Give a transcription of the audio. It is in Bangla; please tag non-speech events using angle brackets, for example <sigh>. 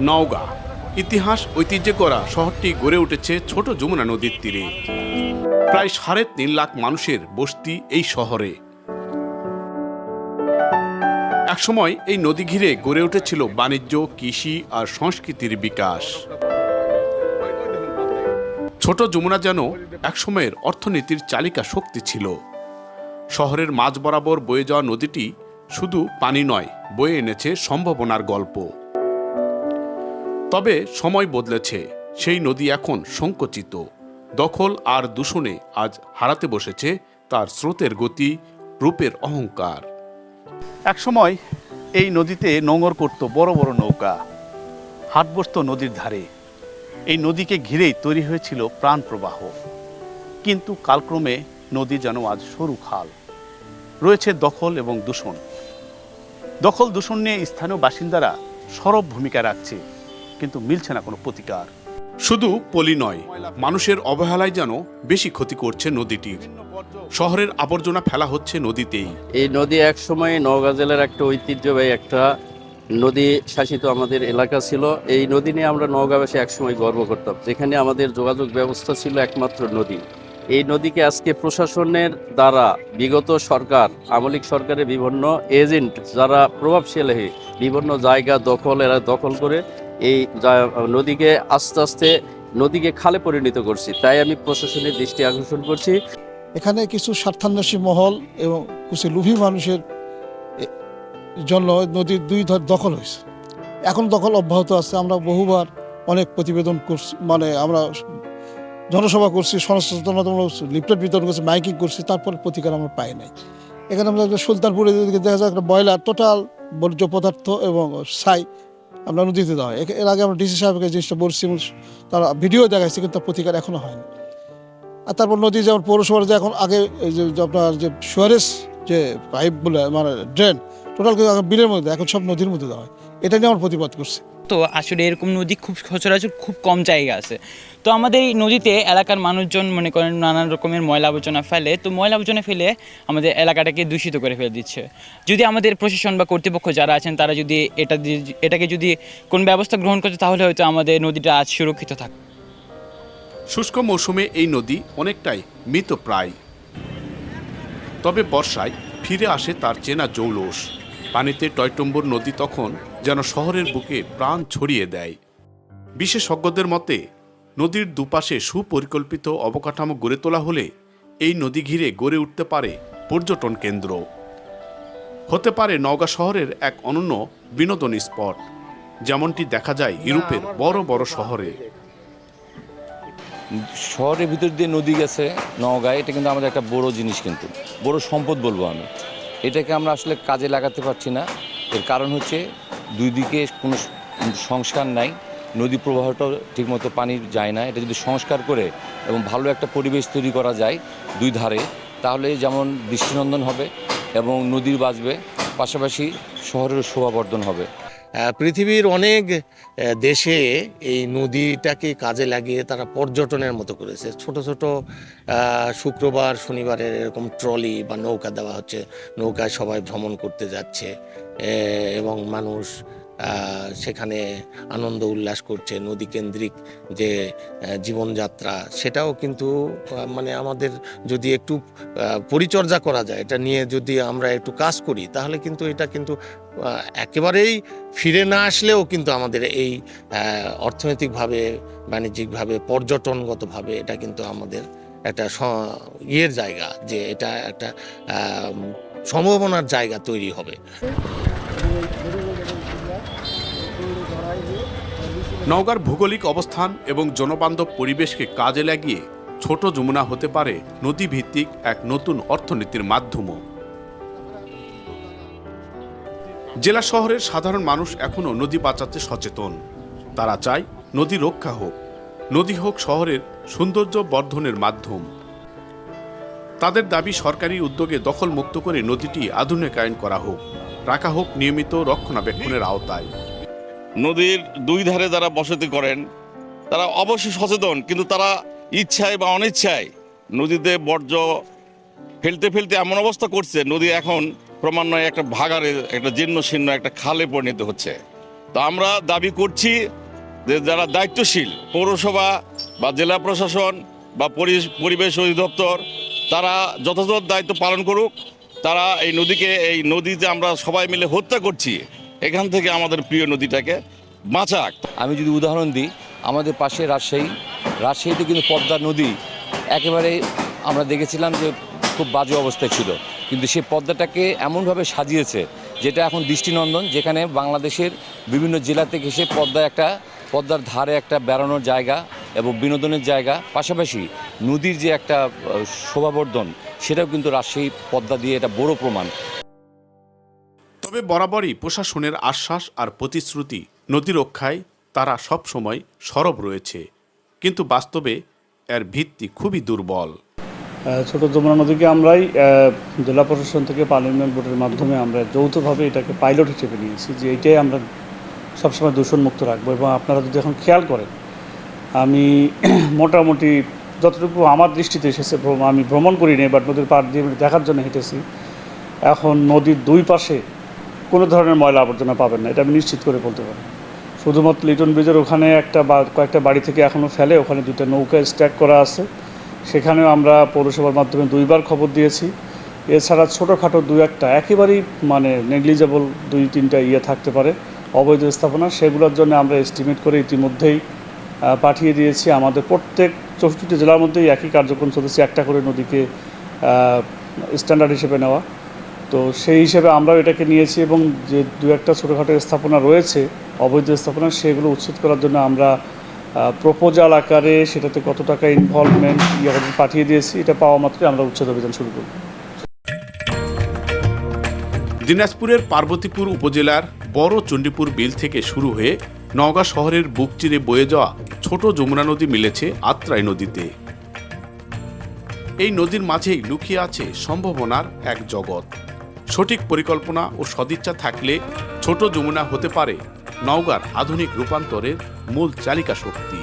নওগাঁ। ইতিহাস, ঐতিহ্যে করা শহরটি গড়ে উঠেছে ছোট যমুনা নদীর তীরে। প্রায় সাড়ে তিন লাখ মানুষের বসতি এই শহরে। একসময় এই নদী ঘিরে গড়ে উঠেছিল বাণিজ্য, কৃষি আর সংস্কৃতির বিকাশ। ছোট যমুনা যেন একসময়ের অর্থনীতির চালিকা শক্তি ছিল। শহরের মাঝ বরাবর বয়ে যাওয়া নদীটি শুধু পানি নয়, বয়ে এনেছে সম্ভাবনার গল্প। তবে সময় বদলেছে। সেই নদী এখন সংকুচিত। দখল আর দূষণে আজ হারাতে বসেছে তার স্রোতের গতি, রূপের অহংকার। একসময় এই নদীতে নোঙর করত বড় বড় নৌকা। হাট বসত নদীর ধারে। এই নদীকে ঘিরেই তৈরি হয়েছিল প্রাণ প্রবাহ। কিন্তু কালক্রমে নদী যেন আজ সরু খাল। রয়েছে দখল এবং দূষণ। দখল দূষণ নিয়ে স্থানীয় বাসিন্দারা সরব ভূমিকা রাখছে। কিন্তু মিলছে না কোনো প্রতিকার। শুধু পলি নয় মানুষের অবহেলায় যেন বেশি ক্ষতি করছে নদীটির। শহরের আবর্জনা ফেলা হচ্ছে নদীতেই। এই নদী এক সময় নওগাঁ জেলার একটা ঐতিহ্যবাহী একটা নদী শাসিত আমাদের এলাকা ছিল। এই নদী নিয়ে আমরা নওগাঁবাসী একসময় গর্ব করতাম। যেখানে আমাদের যোগাযোগ ব্যবস্থা ছিল একমাত্র নদী। এই নদীকে আজকে প্রশাসনের দ্বারা বিগত সরকার আমলিক সরকারের বিভিন্ন এজেন্ট যারা প্রভাবশালী বিভিন্ন জায়গা দখল এরা দখল করে এই নদীকে আস্তে আস্তে নদীকে খালে পরিণত করছি। তাই আমি প্রশাসনের দৃষ্টি আকর্ষণ করছি। এখানে কিছু স্বার্থান্বেষী মহল এবং কিছু লুভি মানুষের জন্য নদীর দুই ধর দখল হয়েছে। এখন দখল অব্যাহত আছে। আমরা বহুবার অনেক প্রতিবেদন করছি মানে আমরা জনসভা করছি, সচেতনতামূলক লিফলেট বিতরণ করছি, মাইকিং করছি, তারপর প্রতিকার আমরা পাই নাই। এখানে আমরা সুলতানপুরে দেখা যায় একটা বয়লার টোটাল বর্জ্য পদার্থ এবং ছাই আমরা নদীতে দেওয়া হয়। এর আগে আমরা ডিসি সাহেবকে জিনিসটা বলছি তারা ভিডিও দেখাইছে, কিন্তু প্রতিকার এখনও হয়নি। আর তারপর নদী যেমন পৌরসভার যে এখন আগে যে আপনার যে সুয়ারেস যে পাইপ বলে মানে ড্রেন, টোটাল কিন্তু বিলের মধ্যে, এখন সব নদীর মধ্যে দেওয়া হয়। এটা নিয়ে আমার প্রতিবাদ করছে। তো আসলে এরকম নদী খুব সচরাচর খুব কম জায়গা আছে। তো আমাদের এই নদীতে এলাকার মানুষজন মনে করেন নানান রকমের ময়লা আবর্জনা ফেলে, তো ময়লা আবর্জনা ফেলে আমাদের এলাকাটাকে দূষিত করে ফেলে দিচ্ছে। যদি আমাদের প্রশাসন বা কর্তৃপক্ষ যারা আছেন, তারা যদি এটা এটাকে যদি কোন ব্যবস্থা গ্রহণ করতে, তাহলে হয়তো আমাদের নদীটা আজ সুরক্ষিত থাকবে শুষ্ক মৌসুমে এই নদী অনেকটাই মৃত প্রায়। তবে বর্ষায় ফিরে আসে তার চেনা জৌলস। পানিতে টয়টম্বুর নদী তখন যেন শহরের বুকে প্রাণ ছড়িয়ে দেয়। বিশেষজ্ঞদের মতে, নদীর দুপাশে সুপরিকল্পিত অবকাঠামো গড়ে তোলা হলে এই নদী ঘিরে গড়ে উঠতে পারে পর্যটন কেন্দ্র। হতে পারে নওগাঁ শহরের এক অনন্য বিনোদন স্পট, যেমনটি দেখা যায় ইউরোপের বড় বড় শহরে। শহরের ভিতর দিয়ে নদী গেছে নওগাঁ এটা কিন্তু আমাদের একটা বড় জিনিস কিন্তু। বড় সম্পদ বলব আমি। এটাকে আমরা আসলে কাজে লাগাতে পারছি না। এর কারণ হচ্ছে দুই দিকে কোনো সংস্কার নাই, নদী প্রবাহটাও ঠিকমতো পানি যায় না। এটা যদি সংস্কার করে এবং ভালো একটা পরিবেশ তৈরি করা যায় দুই ধারে, তাহলে যেমন দৃষ্টিনন্দন হবে এবং নদীর বাঁচবে, পাশাপাশি শহরের শোভাবর্ধন হবে। পৃথিবীর অনেক দেশে এই নদীটাকে কাজে লাগিয়ে তারা পর্যটনের মতো করেছে। ছোট ছোট শুক্রবার, শনিবারের এরকম ট্রলি বা নৌকা দেওয়া হচ্ছে, নৌকায় সবাই ভ্রমণ করতে যাচ্ছে। এবং মানুষ সেখানে আনন্দ উল্লাস করছে নদী কেন্দ্রিক যে জীবনযাত্রা, সেটাও কিন্তু মানে আমাদের যদি একটু পরিচর্যা করা যায়, এটা নিয়ে যদি আমরা একটু কাজ করি, তাহলে কিন্তু এটা কিন্তু একেবারেই ফিরে না আসলেও কিন্তু আমাদের এই অর্থনৈতিকভাবে, বাণিজ্যিকভাবে, পর্যটনগতভাবে এটা কিন্তু আমাদের একটা ইয়ের জায়গা যে এটা একটা সম্ভাবনার জায়গা তৈরি হবে। নওগাঁর ভৌগোলিক অবস্থান এবং জনবান্ধব পরিবেশকে কাজে লাগিয়ে ছোট যমুনা হতে পারে নদীভিত্তিক এক নতুন অর্থনীতির মাধ্যমও। জেলা শহরের সাধারণ মানুষ এখনও নদী বাঁচাতে সচেতন। তারা চায় নদী রক্ষা হোক। নদী হোক শহরের সৌন্দর্য বর্ধনের মাধ্যম। তাদের দাবি সরকারি উদ্যোগে দখল মুক্ত করে নদীটি আধুনিকায়ন করা হোক, রাখা হোক নিয়মিত রক্ষণাবেক্ষণের আওতায়। নদীর দুই ধারে যারা বসতি করেন, তারা অবশ্যই সচেতন, কিন্তু তারা ইচ্ছায় বা অনিচ্ছায় নদীতে বর্জ্য ফেলতে ফেলতে এমন অবস্থা করছে, নদী এখন ক্রমান্বয়ে একটা ভাগারে একটা জীর্ণ শীর্ণ, একটা খালে পরিণত হচ্ছে। তো আমরা দাবি করছি যে যারা দায়িত্বশীল পৌরসভা বা জেলা প্রশাসন বা পরিবেশ অধিদপ্তর তারা যথাযথ দায়িত্ব পালন করুক। তারা এই নদীকে, এই নদী যে আমরা সবাই মিলে হত্যা করছি, এখান থেকে আমাদের প্রিয় নদীটাকে বাঁচাক। আমি যদি উদাহরণ দিই, আমাদের পাশে রাজশাহী। রাজশাহীতে কিন্তু পদ্মা নদী একেবারে আমরা দেখেছিলাম যে খুব বাজে অবস্থায় ছিল। কিন্তু সেই পদ্মাটাকে এমনভাবে সাজিয়েছে, যেটা এখন দৃষ্টিনন্দন, যেখানে বাংলাদেশের বিভিন্ন জেলা থেকে এসে পদ্মা একটা, পদ্মার ধারে একটা বেড়ানোর জায়গা এবং বিনোদনের জায়গা পাশাপাশি নদীর যে একটা শোভাবর্ধন সেটাও কিন্তু রাজশাহী পদ্মা দিয়ে এটা বড় প্রমাণ। তবে বরাবরই প্রশাসনের আশ্বাস আর প্রতিশ্রুতি নদী রক্ষায় তারা সব সময় সরব রয়েছে। কিন্তু বাস্তবে এর ভিত্তি খুবই দুর্বল। ছোট যমুনা নদীকে আমরাই জেলা প্রশাসন থেকে পার্লামেন্ট বোর্ডের মাধ্যমে আমরা যৌথভাবে এটাকে পাইলট হিসেবে নিয়েছি যে এইটাই আমরা সবসময় দূষণমুক্ত রাখব। এবং আপনারা যদি এখন খেয়াল করেন আমি <clears throat> মোটামুটি যতটুকু আমার দৃষ্টিতে এসেছে আমি ভ্রমণ করিনি বাট নদীর পাড় দিয়ে দেখার জন্য হেঁটেছি। এখন নদীর দুই পাশে কোনো ধরনের ময়লা আবর্জনা পাবেন না, এটা আমি নিশ্চিত করে বলতে পারি। শুধুমাত্র লিটন ব্রিজের ওখানে একটা বা, কয়েকটা বাড়ি থেকে এখনও ফেলে, ওখানে দুটো নৌকা স্ট্যাক করা আছে। সেখানেও আমরা পৌরসভার মাধ্যমে দুইবার খবর দিয়েছি। এছাড়া ছোটোখাটো দু একটা, একেবারেই মানে নেগলিজেবল দুই তিনটা ইয়ে থাকতে পারে, অবৈধ স্থাপনা, সেগুলোর জন্য আমরা এস্টিমেট করে ইতিমধ্যেই পাঠিয়ে দিয়েছি। আমাদের প্রত্যেক চৌষট্টি জেলার মধ্যেই একই কার্যক্রম চলতেছে, একটা করে নদীকে স্ট্যান্ডার্ড হিসেবে নেওয়া। তো সেই হিসেবে আমরাও এটাকে নিয়েছি এবং যে দু একটা ছোটোখাটো স্থাপনা রয়েছে, অবৈধ স্থাপনা, সেগুলো উচ্ছেদ করার জন্য আমরা প্রপোজাল আকারে সেটাতে কত টাকা ইনভলভমেন্ট ইয়ে পাঠিয়ে দিয়েছি, এটা পাওয়া মাত্রই আমরা উচ্ছেদ অভিযান শুরু করব। দিনাজপুরের পার্বতীপুর উপজেলার বড় চণ্ডীপুর বিল থেকে শুরু হয়ে নওগাঁ শহরের বুক চিরে বয়ে যাওয়া ছোট যমুনা নদী মিলেছে আত্রাই নদীতে। এই নদীর মাঝেই লুকিয়ে আছে সম্ভাবনার এক জগৎ। সঠিক পরিকল্পনা ও সদিচ্ছা থাকলে ছোট যমুনা হতে পারে নওগাঁর আধুনিক রূপান্তরের মূল চালিকা শক্তি